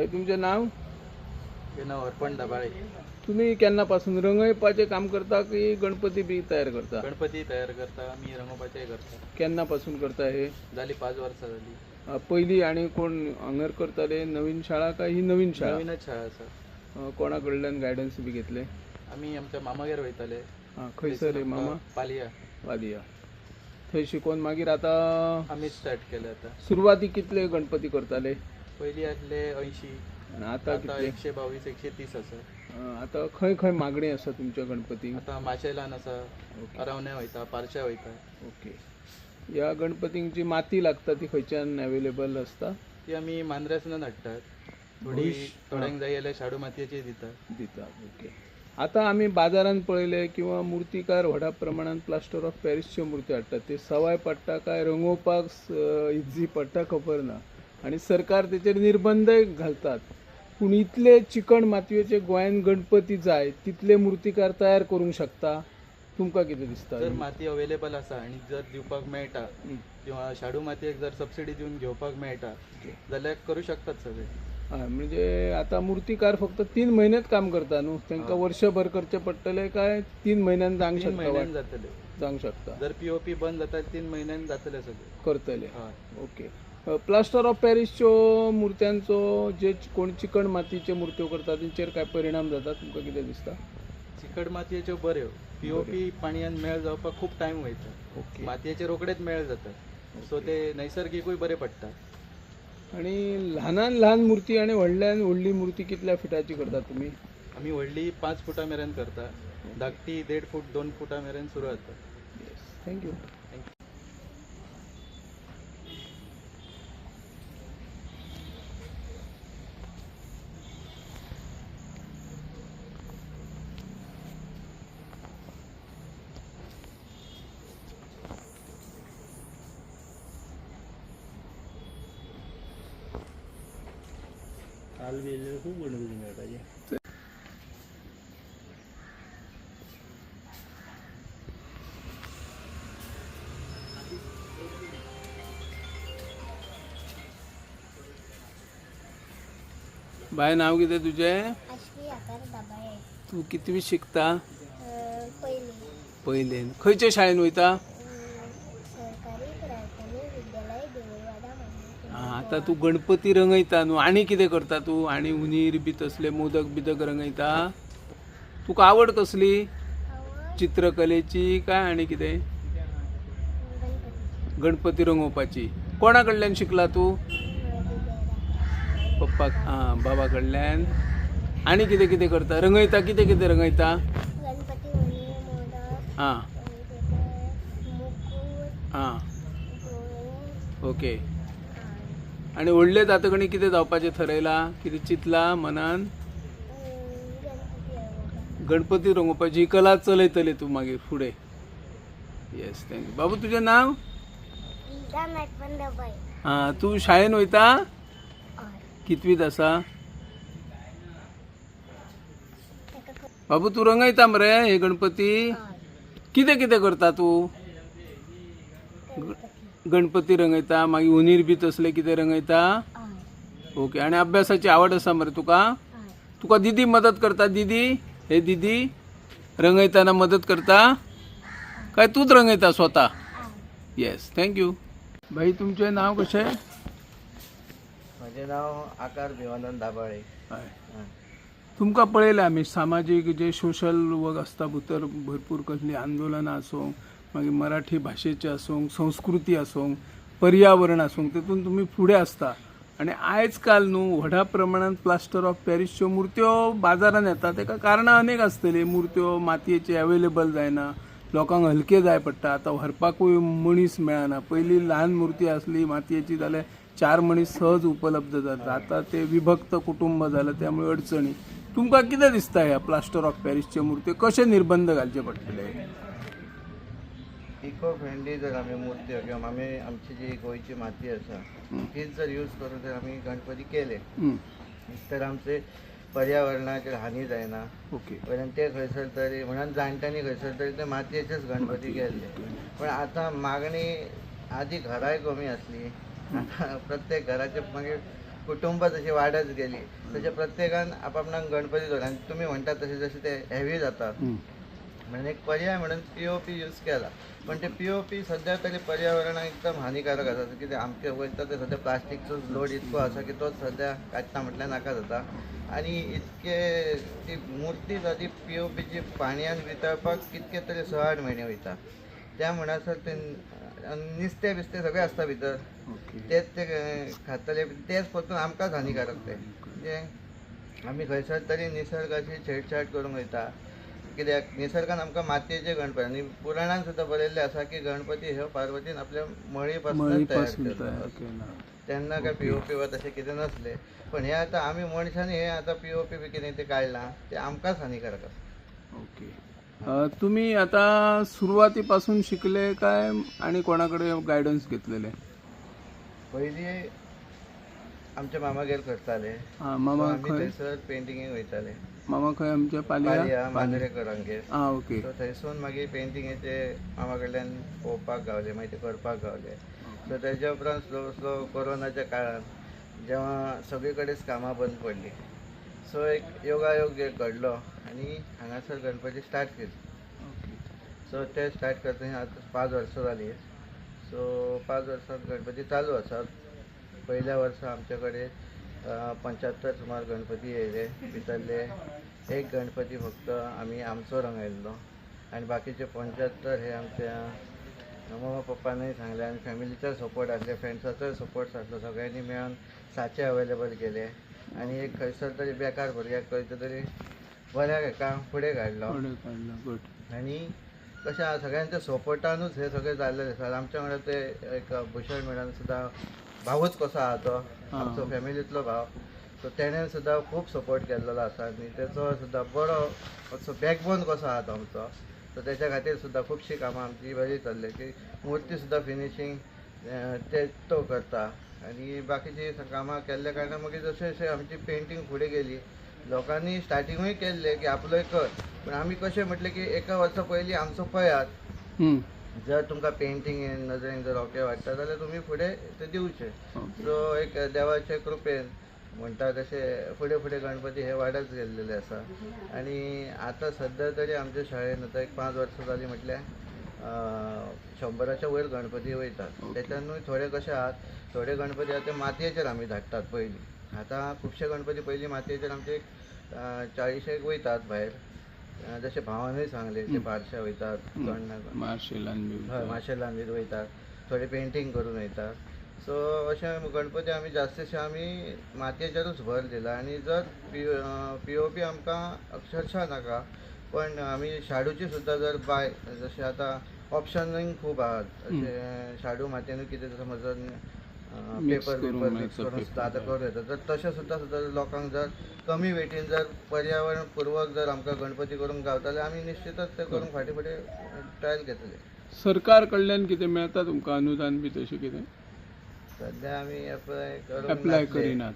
बाई तुमचं नाव? अर्पण डबाळे तुम्ही केन्नापासून रंगयपाचे काम करता की गणपती बी तयार करता? गणपती तयार करता मी रंगोपाचे करता. केन्नापासून करता हे? झाली पाच वर्सां झाली. अ, पहिली आणि कोण हांगर करताले नवीन शाळा काय ही नवीन शाळा? नवीनच शाळा आसा अ, कोणाकडल्यान गायडन्स बी घेतले? आमी आमच्या मामागेर वयताले हा खंयसर रे मामा? पालया. वादिया थंय शिकून मागीर आता आमीच स्टार्ट केले आता. सुरवातीक कितले गणपती करताले पयलीं आसले अंयशी आता आता कितले एकशे बावीस एकशे तीस आसा अ, आता खंय खंय मागणी आसा तुमच्या गणपतीक आता माशेलान आसा ओके. अरावण्या वयता पारशा वयता ओके. ह्या गणपतींक जी माती लागता ती खंयच्यान अवेलेबल आसता ती आमी मांद्रासनान हाडटात थोडी थोड्यांक जाय जाल्यार शाडू मातयेची दिता दिता ओके. आता आम्ही बाजारात पळयले किंवा मूर्तिकार व्हडा प्रमाणात प्लास्टर ऑफ पॅरिसच्यो मूर्ती हाडटात. ते सवाय पडटा काय रंगोवपाक इझी पडटा खबर ना. आणि सरकार तेचेर निर्बंधय घालतात. पूण इतले चिकण मातयेचे गोंयान गणपती जाय तितले मूर्तिकार तयार करूंक शकता? तुमकां कितें दिसता जर माती अवेलेबल आसा आनी जर दिवपाक मेळटा. किंवा शाडू मातयेक जर सबसिडी दिवन घेवपाक मेळटा जाल्यार करू शकतात सगळे. हय म्हणजे आता मूर्तिकार फक्त तीन म्हयनेच काम करता न्हू? तांकां वर्षभर करचें पडटलें काय? तीन म्हयन्यान जावंक शकता जातले. जावंक शकता. जर पीओपी बंद जाता तीन म्हयन्यान जातले सगळे. करतले. हय ओके. प्लास्टर ऑफ पॅरिसच्यो मुर्त्यांचो जे कोण चिकण मातयेच्यो मुर्त्यो करता तांचेर काय परिणाम जाता तुमकां कितें दिसता? चिकट मातयेच्यो बऱ्यो पीओपी पाणयान मेळ जावपाक खूप टायम वयता. ओके. मातयेचे रोखडेच मेळ जाता सो ते नैसर्गिकूय बरे पडटा आणि ल्हानान ल्हान मूर्ती आणि व्हडल्यान व्हडली मूर्ती कितल्या फिटाची करता तुमी आमी व्हडली पांच फुटां मेरेन करता. धाकटी देड फूट दोन फुटां मेरेन सुरू जाता. थँक्यू काल वेळेला खूप गणपती मेळटाचे बाय नाव कितें तुजें आश्वी आकार दाबाळे तूं कितवी शिकता पहिली पयलेन खंयच्या शाळेन वयता सरकारी प्राथमिक विद्यालय देऊळवाडा म्हणून आ, आता तू गणपती रंगयता न्हू आनी कितें करता तू? आनी उंदीर बी तसले मोदक बिदक रंगयता. तुका आवड कसली? चित्रकलेची काय आनी कितें? गणपती रंगोवपाची कोणा कडल्यान शिकला तू? पप्पाक आं बाबा कडल्यान आनी कितें कितें करता? रंगयता कितें कितें रंगयता? आं आं ओके. आणि आनी व्हडले जातकणी कितें जावपाचें थरयलां? कितें चिंतलां मनान? गणपती रंगोवपाची ही कला चलयतले तूं मागीर फुडें येस थँक्यू बाबू तुजें नांव? हां तूं शाळेन वयता कितवीत आसा बाबू तूं रंगयता मरे हे गणपती. कितें कितें करता तूं? गणपती रंगयता मागीर उंदीर बी तसले कितें रंगयता. ओके आनी अभ्यासाची आवड आसा मरे तुका? तुका दिदी मदत करता दिदी? हे दिदी रंगयताना मदत करता? काय तूच रंगयता स्वता? येस थँक्यू भाई तुमचें नाव कशें माझे नाव आकार भिवानंद दाबाळे हय तुमकां पळयलें आमी सामाजीक जे सोशल वर्क आसता भितर भरपूर कसली आंदोलनां आसूं मागीर मराठी भाशेचें आसूंक संस्कृती आसूंक पर्यावरण आसूंक तितून तुमी फुडें आसता आनी आयज काल न्हू व्हडा प्रमाणांत प्लास्टर ऑफ पॅरिसच्यो मुर्त्यो बाजारांत येता ताका कारणां अनेक आसतलीं. मुर्त्यो मातयेचे अवेलेबल जायना. लोकांक हलके जाय पडटा. आतां व्हरपाकूय मनीस मेळना. पयलीं ल्हान मुर्ती आसली मातयेची जाल्यार चार मनीस सहज उपलब्ध जाता आतां ते विभक्त कुटुंब जालें त्यामुळे अडचणी. तुमकां कितें दिसता ह्या प्लास्टर ऑफ पॅरिसच्यो मुर्त्यो? कशे निर्बंध घालचे पडटले? इको फ्रेंडली जर आमी मुर्त्यो किंवा आमी आमची जी गोंयची माती आसा तीच जर यूज करून जर आमी गणपती केले तर आमचे पर्यावरणाचेर हानी जायना ओके. कारण ते खंयसर तरी म्हणून जाणट्यांनी खंयसर तरी ते मातयेचेच गणपती केल्ले पण आतां मागणी आधी घराय कमी आसली आतां प्रत्येक घराचे मागीर कुटुंब जशी वाडत गेली तशें प्रत्येकान आपापणाक गणपती दवर आनी तुमी म्हणटा तशें जशें ते हेवी जातात. म्हणून एक पर्याय म्हणून पी ओ पी यूज केला. पण ते पी ओ पी सध्या तरी पर्यावरणाक एकदम हानिकारक आसा कितें आमचे वयता ते सध्या प्लास्टिकचो लोड इतको आसा की तोच सध्या काडटा म्हटल्यार नाका जाता आनी इतके ती मुर्ती जा ती पी ओ पीची पाणयान वितळपाक कितके तरी स आठ म्हयने वयता त्या म्हणसर ते नुस्तें बिस्तें सगळें आसता भितर तेच ते खातले तेच परतून आमकांच हानिकारक ते. म्हणजे आमी खंयसर तरी निसर्गाची छेडछाड करूंक वयता कित्याक निसर्गान आमकां मातयेचे गणपती आनी पुराणान सुद्दां बरयल्लें आसा की गणपती हो पार्वतीन आपल्या मळी पासून तयार केलो. तेन्ना काय पी ओ पी वा तशें कितें नसलें. पण हे आतां आमी मनशांनी हे आतां पी ओ पी बी कितें ते काडलां ते आमकांच हानिकारक आसा ओके. तुम्ही आता सुरुवातीपासून शिकले काय आणि कोणाकडे गायडन्स घेतलेले? पयलीं आमचे मामागेर करताले. हा मामा आमी खंय? थंयसर पेंटिंगेक वयताले. मामा खंय आमच्या पालया? पालया हा ओके. सो थंयसून मागीर पेंटिंगेचे मामा कडल्यान पळोवपाक गावले मागीर ते करपाक गावले. सो तेच्या उपरांत स्लो स्लो कोरोनाच्या काळान जेव्हा सगळे कडेच कामां बंद पडली सो एक योगायोग एक घडलो आनी हांगासर गणपती स्टार्ट केली. सो ते स्टार्ट करतना आतां पांच वर्सां जाली. सो पांच वर्सां गणपती चालू आसात पयल्या वर्सा आमचे कडेन पंच्यात्तर सुमार गणपती येयले भितरले एक गणपती फक्त आमी आमचो रंगयल्लो आनी बाकीचे पंच्यात्तर हे आमच्या मम्मा पप्पानूय सांगले आनी फॅमिलीचो सपोर्ट आसले फ्रेंड्साचोय सपोर्ट आसलो सगळ्यांनी मेळून साचे अवेलेबल केले. आनी एक खंयसर तरी बेकार भुरग्याक खंयच्या तरी बऱ्याक हेका फुडें काडलो काढलं आणि कशें सगळ्यांच्या सपोर्टानूच हे सगळें जाल्लें आसा आमच्या वांगडा ते एक भुशण मॅडम सुद्दां भावूच कसो आहा तो? आमचो फॅमिलींतलो भाव सो तेणें सुद्दां खूब सपोर्ट केल्लो आसा आनी तेचो सुद्दां बरो असो बॅकबोन कसो आहा तो आमचो. सो तेच्या खातीर सुद्दां खुबशीं कामां आमची बरी चल्ली की मुर्ती सुद्दां फिनिशींग ते तो करता. आनी बाकीची कामां केल्ल्या कारणान मागीर जशें जशें आमची पेंटींग फुडें गेली लोकांनी स्टार्टिंगूय केल्ले की आपलोय कर पण आमी कशें म्हटलें की एका वर्सा पयलीं आमचो पळयात जर तुमकां पेंटींग नजरेन जर ओके वाटता जाल्यार तुमी फुडें ते दिवचे. सो एक देवाचे कृपेन म्हणटा तशें फुडें फुडें गणपती हे वाडत गेल्लेले आसा. आनी आतां सद्या तरी आमच्या शाळेन आतां एक पांच वर्सां जालीं म्हटल्यार शंबराच्या वयर गणपती वयतात. त्याच्यानूय थोडे कशे आहात थोडे गणपती आतां ते मातयेचेर आमी धाडटात पयलीं. आतां खुबशे गणपती पयलीं मातयेचेर आमचे चाळीशेक वयतात भायर. अं, जशे भावानूय सांगले ते बारशे वयतात हय माशेलान वयतात थोडे पेंटींग करून वयतात सो अशें गणपती आमी जास्तशे आमी मातयेचेरूच भर दिला. आनी जर पी पी ओ पी आमकां अक्षरशा नाका पण आमी शाडूची सुद्दां जर बाय जशें आतां ऑप्शनूय खूब आहात. शाडू मातयेनूय कितें समज जर Mix पेपर करून करू येतात तर तशें सुद्दां सुद्दां लोकांक जर कमी वेटीन जर पर्यावरण पूर्वक जर आमकां गणपती करूंक गावताले आमी निश्चितच ते करूंक फाटीं फुडें ट्रायल घेतले. सरकार कडल्यान कितें मेळता तुमकां? अनुदान बी तशें कितें? सध्या आमी एप्लाय एप्लाय. करिनात.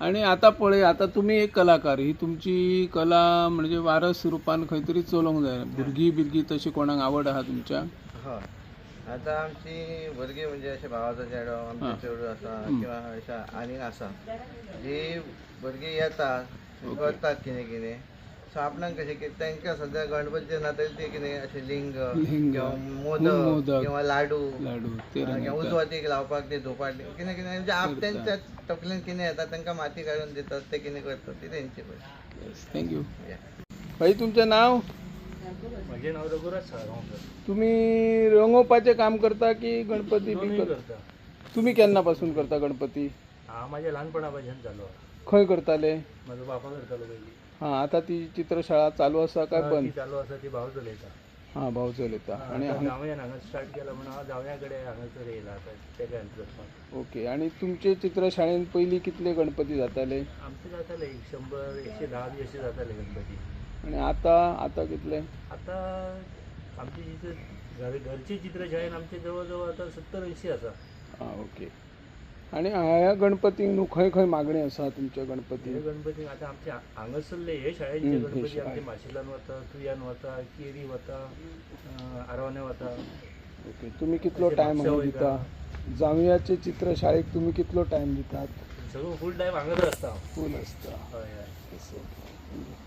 आणि आता पळय आता तुमी एक कलाकार ही तुमची कला म्हणजे वारस रुपान खंय तरी चलोवंक जाय. भुरगीं बिरगीं तशी कोणाक आवड आहा तुमच्या? हय आतां आमची भुरगीं म्हणजे अशें भावाचो चेडो आमचे. चेडूं आसा किंवा अशें आनीक आसा जी भुरगीं येतात करतात कितें कितें सो आपणाक कशें की तांकां सद्या गणपती नातले ते कितें अशें लिंग किंवा मोदक, किंवा लाडू किंवा. उजवातीक लावपाक ते धुपाट कितें कितें म्हणजे आप त्यांच्या तकलेन कितें येता तांकां माती काडून दितात ते कितें करतात ती तेंची पळय थँक्यू. भाई तुमचें नाव? म्हजें नांव रघुराज साळगांवकर. तुम्ही रंगोवपाचें काम करता की गणपती बी करता करता. तुम्ही केन्ना पासून करता गणपती? हांव म्हाज्या ल्हानपणा पासून चालू खंय करताले? म्हाजो बापा करतालो पयलीं हा आता ती चित्रशाळा चालू आसा काय ती बंद चालू आसा ती भाव चलयता हा भाऊ चलयता आणि हांगा- हांगा स्टार्ट केला म्हणून हांव जावया कडेन हांगासर येयला आतां तेका हेल्प करपाक ओके आणि तुमचे चित्रशाळेन पयलीं कितले गणपती जाताले? आमचे जाताले एक शंबर एकशे धा बी अशे जाताले गणपती. आणि आता आता कितले? आतां आमची चित्र घर घरची चित्रशाळेन आमचे जवळ जवळ आतां सत्तर अंयशीं आसा हा ओके. आणि ह्या गणपतीक न्हू खंय खंय मागणी आसा तुमच्या हे गणपतीक गणपती आतां आमचे हांगासरले हे शाळेचे हम्म, हे गणपती. आमचे माशिलान वता तुयान वता केरी वता अं, आरवणे वता ओके तुम्ही कितलो अशे टायम हांगा दिता? जावयाचे चित्रशाळेक तुम्ही कितलो टायम दितात? सगळो फूल टायम आसता हांव फूल आसता हय हय. असं.